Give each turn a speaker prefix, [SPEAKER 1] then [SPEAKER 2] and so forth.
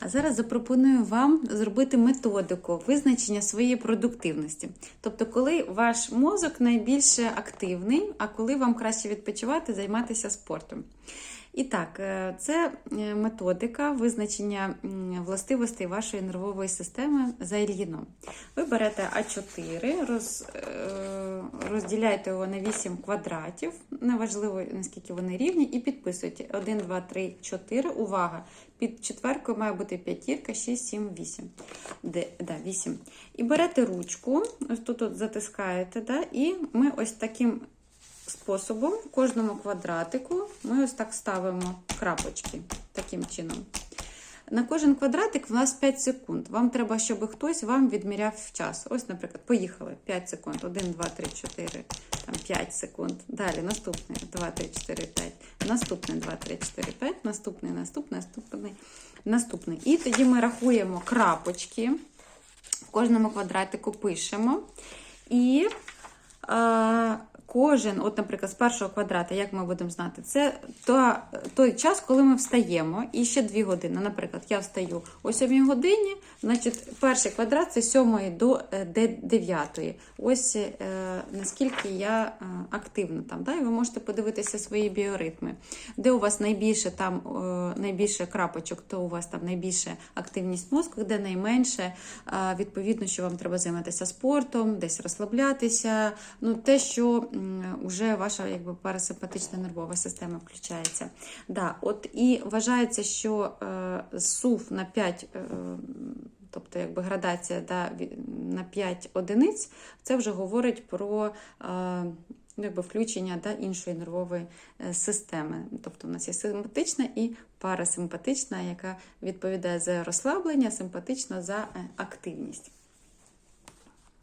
[SPEAKER 1] А зараз запропоную вам зробити методику визначення своєї продуктивності. Тобто, коли ваш мозок найбільше активний, а коли вам краще відпочивати, займатися спортом. І так, е, це е, методика визначення властивостей вашої нервової системи за Ільїном. Ви берете А4, роз, е, розділяєте його на 8 квадратів, неважливо наскільки вони рівні, і підписуєте 1, 2, 3, 4. Увага! Під четверкою має бути п'ятірка, 6, 7, 8. Де, да, 8. І берете ручку, ось тут от затискаєте, да, і ми ось таким способом в кожному квадратику ми ось так ставимо крапочки таким чином. На кожен квадратик в нас 5 секунд. Вам треба, щоб хтось вам відміряв час. Ось, наприклад, поїхали 5 секунд. 1, 2, 3, 4, там 5 секунд. Далі наступний 2, 3, 4, 5. Наступний 2, 3, 4, 5. Наступний, наступний, наступний, наступний. І тоді ми рахуємо крапочки. В кожному квадратику пишемо. І е, кожен, от, наприклад, з першого квадрата, як ми будемо знати, це то, той час, коли ми встаємо, і ще 2 години. Наприклад, я встаю о 7 годині, значить, перший квадрат це з 7 до 9. Ось е, наскільки я е, активна там. Да? І ви можете подивитися свої біоритми. Де у вас найбільше там е, найбільше крапочок, то у вас там найбільше активність мозку, де найменше, е, відповідно, що вам треба займатися спортом, десь розслаблятися. Ну, те, що вже ваша якби парасимпатична нервова система включається. Да, от І вважається, що е, СУВ на 5, е, тобто якби градація да, на 5 одиниць, це вже говорить про. Е, якби включення да, іншої нервової е, системи. Тобто у нас є симпатична і парасимпатична, яка відповідає за розслаблення, симпатична за е, активність.